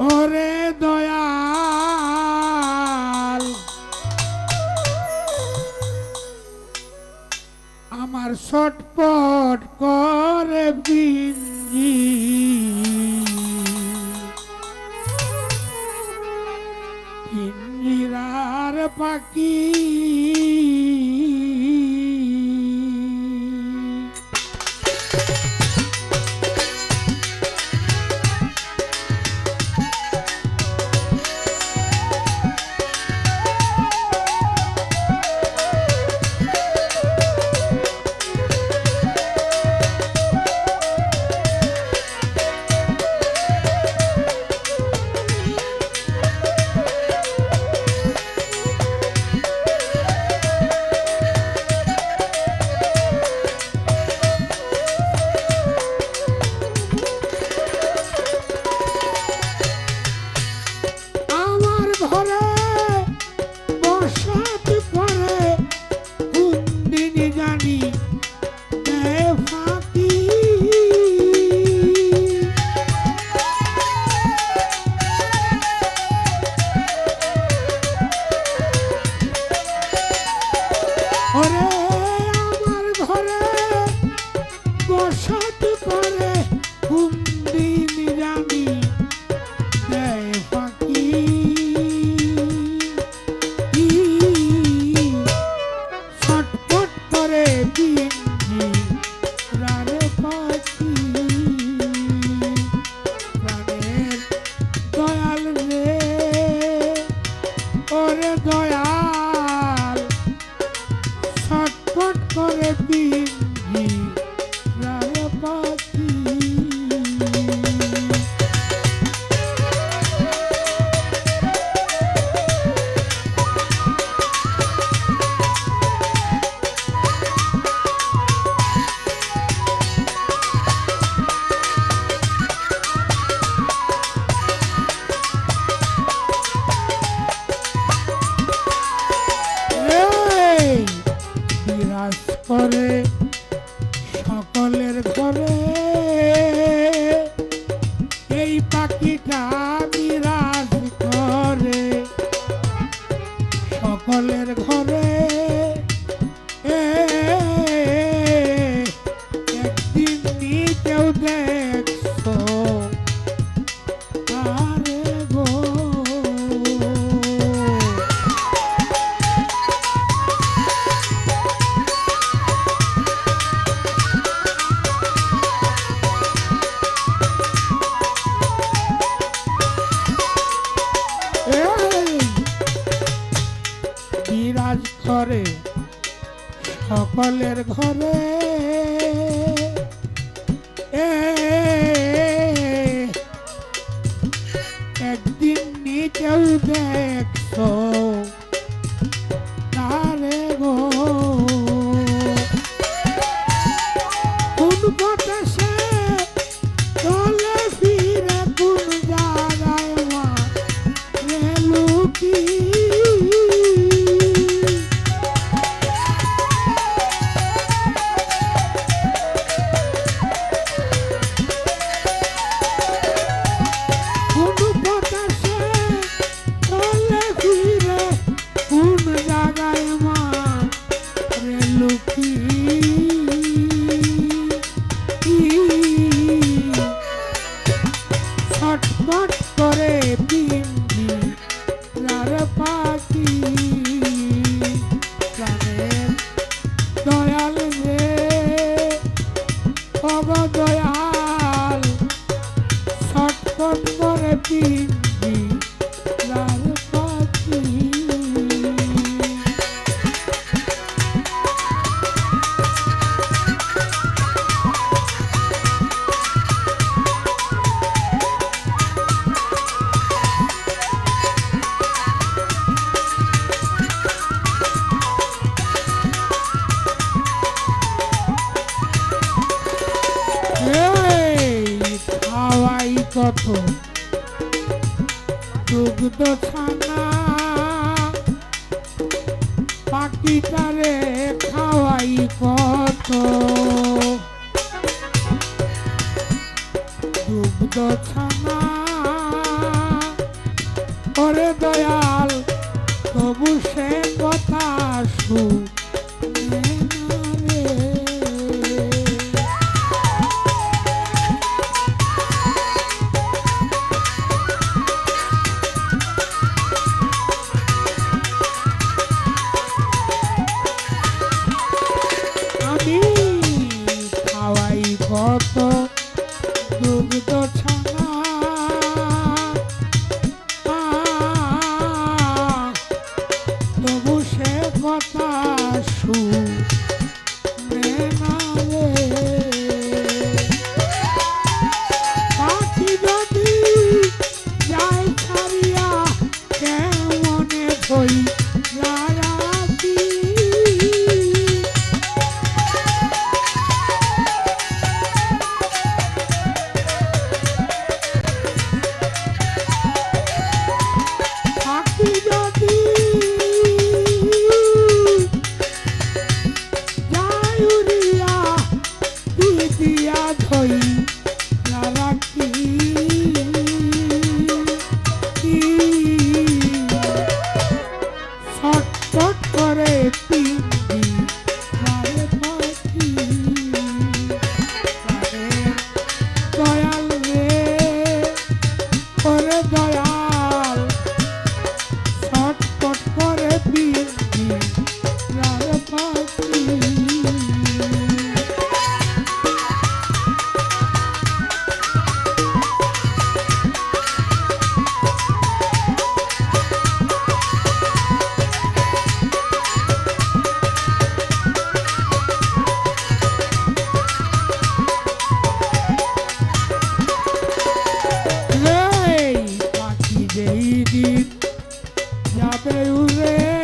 ওরে দয়াল। আমার ছটপট করে বিঞ্জি পিঞ্জিরার পাখি পানা পাখিটারে খাওয়াই কত। দুগ্ধ ছানা ওরে দয়া কত দুগ্ধ Deus é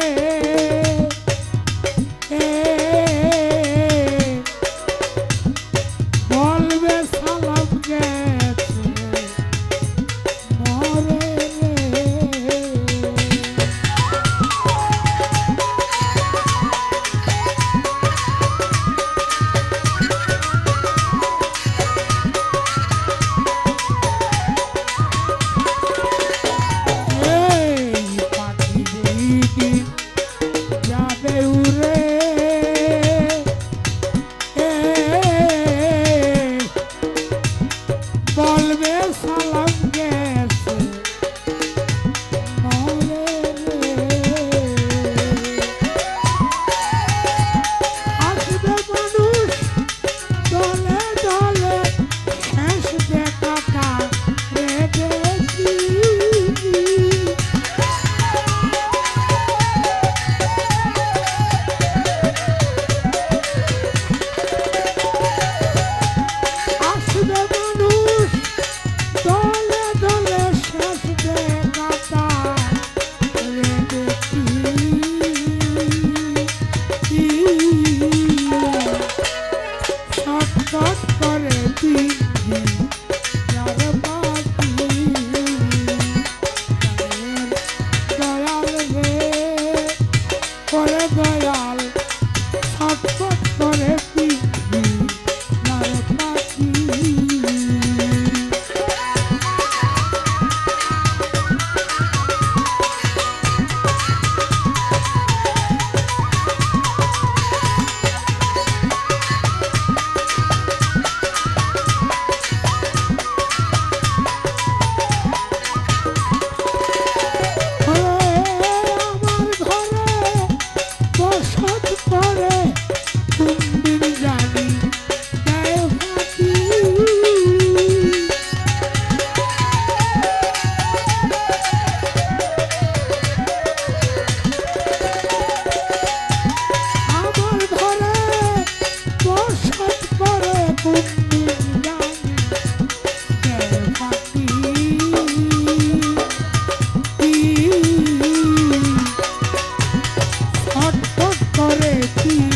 Thank you.